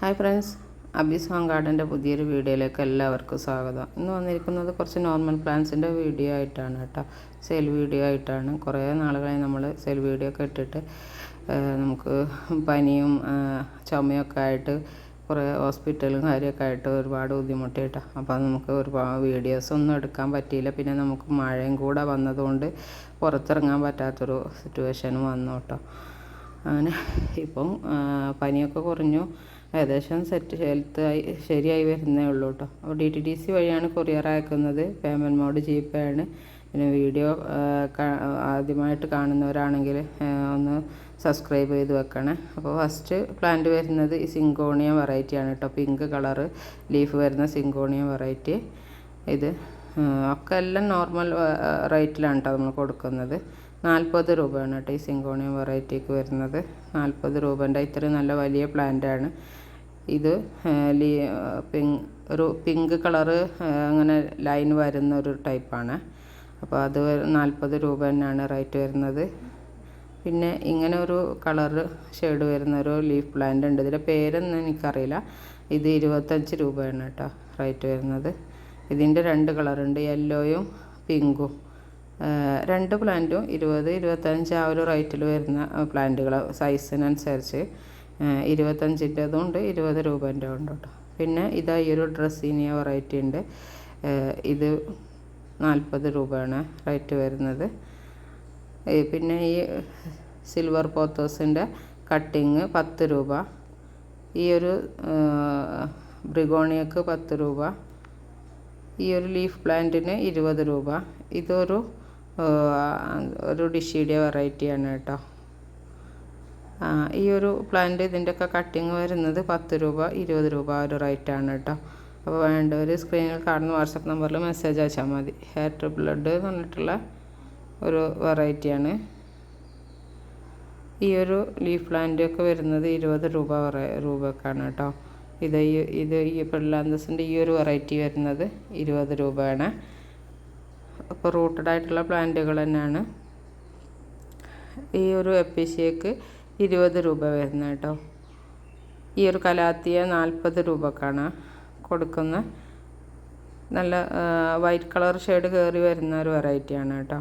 Hi friends Abees home ഗാർഡന്റെ പുതിയൊരു വീഡിയോയിലേക്ക് എല്ലാവർക്കും സ്വാഗതം. ഇന്ന് വന്നിരിക്കുന്നത് കുറച്ച് നോർമൽ പ്ലാന്റ്സിന്റെ വീഡിയോ ആയിട്ടാണ് കേട്ടോ. സെയിൽ വീഡിയോ ആയിട്ടാണ്. കുറേ നാളുകളായി നമ്മൾ സെൽ വീഡിയോ ഒക്കെ ഇട്ടിട്ട് നമുക്ക് പനിയും ചുമയൊക്കെ ആയിട്ട് കുറേ ഹോസ്പിറ്റലും കാര്യമൊക്കെ ആയിട്ട് ഒരുപാട് ബുദ്ധിമുട്ടി കേട്ടോ. അപ്പോൾ നമുക്ക് ഒരുപാട് വീഡിയോസ് ഒന്നും എടുക്കാൻ പറ്റിയില്ല. പിന്നെ നമുക്ക് മഴയും കൂടെ വന്നതുകൊണ്ട് പുറത്തിറങ്ങാൻ പറ്റാത്തൊരു സിറ്റുവേഷനും വന്നു കേട്ടോ. അങ്ങനെ ഇപ്പം പനിയൊക്കെ കുറഞ്ഞു. ഏകദേശം സെറ്റ് ഹെൽത്ത് ആയി ശരിയായി വരുന്നേ ഉള്ളൂ കേട്ടോ. അപ്പോൾ ഡി ടി ഡി സി വഴിയാണ് കൊറിയർ അയക്കുന്നത്. പേയ്മെന്റ് മോഡ് ജി പേ ആണ്. പിന്നെ വീഡിയോ ആദ്യമായിട്ട് കാണുന്നവരാണെങ്കിൽ ഒന്ന് സബ്സ്ക്രൈബ് ചെയ്ത് വെക്കണേ. അപ്പോൾ ഫസ്റ്റ് പ്ലാന്റ് വരുന്നത് ഈ സിങ്കോണിയ വെറൈറ്റിയാണ് കേട്ടോ. പിങ്ക് കളറ് ലീഫ് വരുന്ന സിങ്കോണിയ വെറൈറ്റി ഇത് ഒക്കെ എല്ലാം നോർമൽ റേറ്റിലാണ് കേട്ടോ നമ്മൾ കൊടുക്കുന്നത്. നാൽപ്പത് രൂപയാണ് കേട്ടോ ഈ സിങ്കോണിയം വെറൈറ്റിക്ക് വരുന്നത്. നാൽപ്പത് രൂപേന്റെ ഇത്രയും നല്ല വലിയ പ്ലാന്റാണ് ഇത് ലീ പിങ്ക് ഒരു പിങ്ക് കളറ് അങ്ങനെ ലൈൻ വരുന്ന ഒരു ടൈപ്പാണ് അപ്പോൾ അത് നാൽപ്പത് രൂപ തന്നെയാണ് റേറ്റ് വരുന്നത്. പിന്നെ ഇങ്ങനെ ഒരു കളറ് ഷെയ്ഡ് വരുന്ന ഒരു ലീഫ് പ്ലാന്റ് ഉണ്ട്. ഇതിന്റെ പേരൊന്നും എനിക്കറിയില്ല. ഇത് ഇരുപത്തഞ്ച് രൂപയാണ് കേട്ടോ റേറ്റ് വരുന്നത്. ഇതിന്റെ രണ്ട് കളറുണ്ട് യെല്ലോയും പിങ്കും. രണ്ട് പ്ലാന്റും ഇരുപത് ഇരുപത്തഞ്ച് ആ ഒരു റേറ്റിൽ വരുന്ന പ്ലാന്റുകൾ സൈസിനനുസരിച്ച്. ഇരുപത്തഞ്ചിന്റെതും ഉണ്ട് ഇരുപത് രൂപേന്റെ ഉണ്ട് കേട്ടോ. പിന്നെ ഇതാ ഈ ഒരു ഡ്രസ്സിനിയ വെറൈറ്റി ഉണ്ട്. ഇത് നാൽപ്പത് രൂപയാണ് റേറ്റ് വരുന്നത്. പിന്നെ ഈ സിൽവർ പോത്തോസിന്റെ കട്ടിങ് പത്ത് രൂപ. ഈ ഒരു ബ്രിഗോണിയക്ക് പത്ത് രൂപ. ഈ ഒരു ലീഫ് പ്ലാന്റിന് ഇരുപത് രൂപ. ഇതൊരു ഒരു ഡിഷിയുടെ വെറൈറ്റിയാണ് കേട്ടോ. ഈ ഒരു പ്ലാന്റ് ഇതിന്റെയൊക്കെ കട്ടിങ് വരുന്നത് പത്ത് രൂപ ഇരുപത് രൂപ ഒരു റേറ്റാണ് കേട്ടോ. അപ്പോൾ വേണ്ട ഒരു സ്ക്രീനിൽ കാണുന്ന വാട്സപ്പ് നമ്പറിൽ മെസ്സേജ് അയച്ചാൽ മതി. ഹെയർ ട്രിപ്പ് ബ്ലഡ് എന്ന് പറഞ്ഞിട്ടുള്ള ഒരു വെറൈറ്റിയാണ് ഈ ഒരു ലീഫ് പ്ലാന്റ് ഒക്കെ വരുന്നത് ഇരുപത് രൂപ രൂപക്കാണ് കേട്ടോ. ഇത് ഇത് ഈ പെർലാന്തസിന്റെ ഈ ഒരു വെറൈറ്റി വരുന്നത് ഇരുപത് രൂപയാണ്. അപ്പോൾ റൂട്ടഡ് ആയിട്ടുള്ള പ്ലാന്റുകൾ തന്നെയാണ്. ഈ ഒരു എപ്പിസിയക്ക് ഇരുപത് രൂപ വരുന്ന കേട്ടോ. ഈ ഒരു കലാത്തിയ നാൽപ്പത് രൂപക്കാണ് കൊടുക്കുന്ന നല്ല വൈറ്റ് കളർ ഷെയ്ഡ് കയറി വരുന്ന ഒരു വെറൈറ്റിയാണ് കേട്ടോ.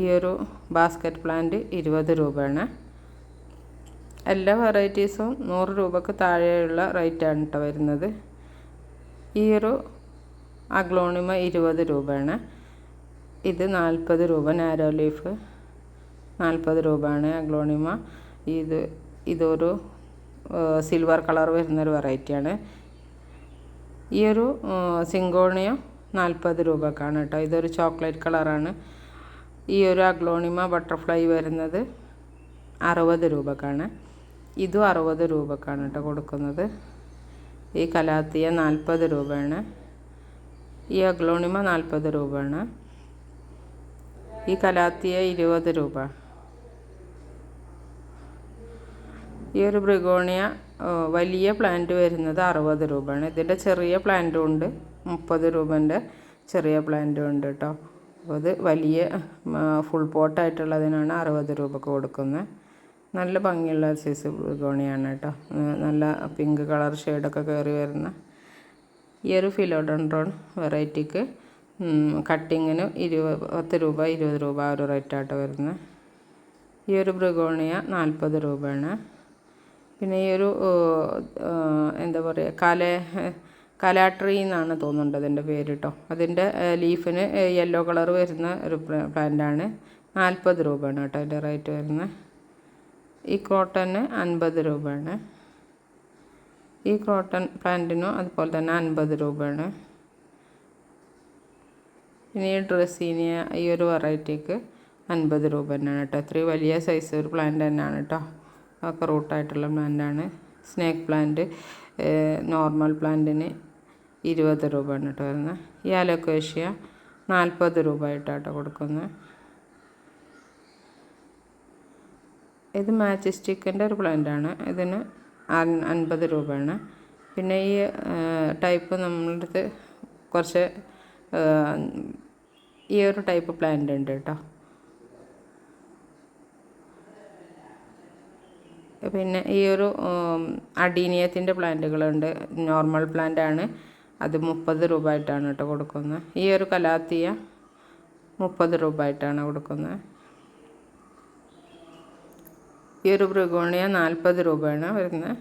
ഈ ഒരു ബാസ്ക്കറ്റ് പ്ലാന്റ് ഇരുപത് രൂപയാണ്. എല്ലാ വെറൈറ്റീസും നൂറ് രൂപക്ക് താഴെയുള്ള റേറ്റാണ് കേട്ടോ വരുന്നത്. ഈ ഒരു അഗ്ലോണിമ ഇരുപത് രൂപയാണ്. ഇത് നാൽപ്പത് രൂപ നാരോ ലീഫ് നാൽപ്പത് രൂപയാണ് അഗ്ലോണിമ. ഇത് ഇതൊരു സിൽവർ കളർ വരുന്നൊരു വെറൈറ്റിയാണ് ഈ ഒരു സിങ്കോണിയം നാൽപ്പത് രൂപക്കാണ് കേട്ടോ ഇതൊരു ചോക്ലേറ്റ് കളറാണ് ഈ ഒരു അഗ്ലോണിമ ബട്ടർഫ്ലൈ വരുന്നത് അറുപത് രൂപക്കാണ്. ഇതും അറുപത് രൂപക്കാണ് കേട്ടോ കൊടുക്കുന്നത്. ഈ കലാത്തിയ നാൽപ്പത് രൂപയാണ്. ഈ അഗ്ലോണിമ നാൽപ്പത് രൂപയാണ്. ഈ കലാത്തിയ ഇരുപത് രൂപ. ഈ ഒരു ബ്രിഗോണിയ വലിയ പ്ലാന്റ് വരുന്നത് അറുപത് രൂപയാണ്. ഇതിന്റെ ചെറിയ പ്ലാന്റും ഉണ്ട്. മുപ്പത് രൂപന്റെ ചെറിയ പ്ലാന്റും ഉണ്ട് കേട്ടോ. അത് വലിയ ഫുൾ പോട്ടായിട്ടുള്ളതിനാണ് അറുപത് രൂപക്ക് കൊടുക്കുന്നത്. നല്ല ഭംഗിയുള്ള സൈസ് ബ്രിഗോണിയാണ് കേട്ടോ നല്ല പിങ്ക് കളർ ഷെയ്ഡൊക്കെ കയറി വരുന്ന ഈ ഒരു ഫിലോഡൻഡ്രോൺ വെറൈറ്റിക്ക് കട്ടിങ്ങിന് ഇരുപത് പത്ത് രൂപ ഇരുപത് രൂപ ഒരു റേറ്റായിട്ട് വരുന്നത് ഈ ഒരു ബ്രിഗോണിയ നാൽപ്പത് രൂപയാണ്. പിന്നെ ഈ ഒരു എന്താ പറയുക കല കലാട്രി എന്നാണ് തോന്നുന്നുണ്ട് അതിന്റെ പേര് കേട്ടോ അതിന്റെ ലീഫിന് യെല്ലോ കളർ വരുന്ന ഒരു പ്ലാന്റാണ് നാൽപ്പത് രൂപയാണ് കേട്ടോ അതിന്റെ റേറ്റ് വരുന്നത് ഈ ക്രോട്ടന് അൻപത് രൂപയാണ്. ഈ ക്രോട്ടൺ പ്ലാന്റിനും അതുപോലെ തന്നെ അൻപത് രൂപയാണ്. ഇനി ഈ ഈ ഒരു വെറൈറ്റിക്ക് അൻപത് രൂപ തന്നെയാണ് കേട്ടോ. ഇത്രയും വലിയ സൈസ് ഒരു പ്ലാന്റ് തന്നെയാണ് കേട്ടോ. ഒക്കെ റൂട്ടായിട്ടുള്ള പ്ലാന്റാണ് സ്നേക്ക് പ്ലാന്റ് നോർമൽ പ്ലാന്റിന് ഇരുപത് രൂപയാണ് കേട്ടോ വരുന്നത്. ഈ അലോക്കേഷ്യ നാൽപ്പത് രൂപ ആയിട്ടാട്ടോ കൊടുക്കുന്നത്. ഇത് മാച്ച് സ്റ്റിക്കിന്റെ ഒരു പ്ലാന്റാണ്. ഇതിന് അൻ- അൻപത് രൂപയാണ്. പിന്നെ ഈ ടൈപ്പ് നമ്മളുടെ അടുത്ത് കുറച്ച് ഈ ഒരു ടൈപ്പ് പ്ലാന്റ് ഉണ്ട് കേട്ടോ. പിന്നെ ഈ ഒരു അഡീനിയത്തിന്റെ പ്ലാന്റുകളുണ്ട്. നോർമൽ പ്ലാന്റ് ആണ് അത് മുപ്പത് രൂപ ആയിട്ടാണ് കേട്ടോ കൊടുക്കുന്നത്. ഈ ഒരു കലാത്തിയ മുപ്പത് രൂപ ആയിട്ടാണ് കൊടുക്കുന്നത്. ഈ ഒരു ബ്രിഗോണിയ നാൽപ്പത് രൂപയാണ് വരുന്നത്.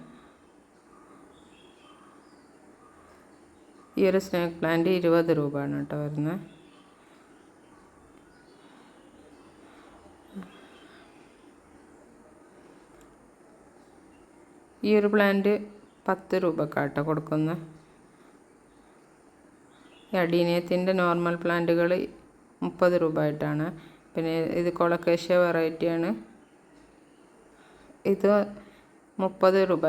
ഈ ഒരു സ്നേക്ക് പ്ലാന്റ് ഇരുപത് രൂപയാണ് കേട്ടോ വരുന്നത്. ഈ ഒരു പ്ലാന്റ് പത്ത് രൂപക്കാട്ടോ കൊടുക്കുന്നത്. ഈ അഡീനിയത്തിന്റെ നോർമൽ പ്ലാന്റുകൾ മുപ്പത് രൂപ ആയിട്ടാണ് പിന്നെ ഇത് കൊളക്കേഷ്യ വെറൈറ്റിയാണ്. ഇത് മുപ്പത് രൂപ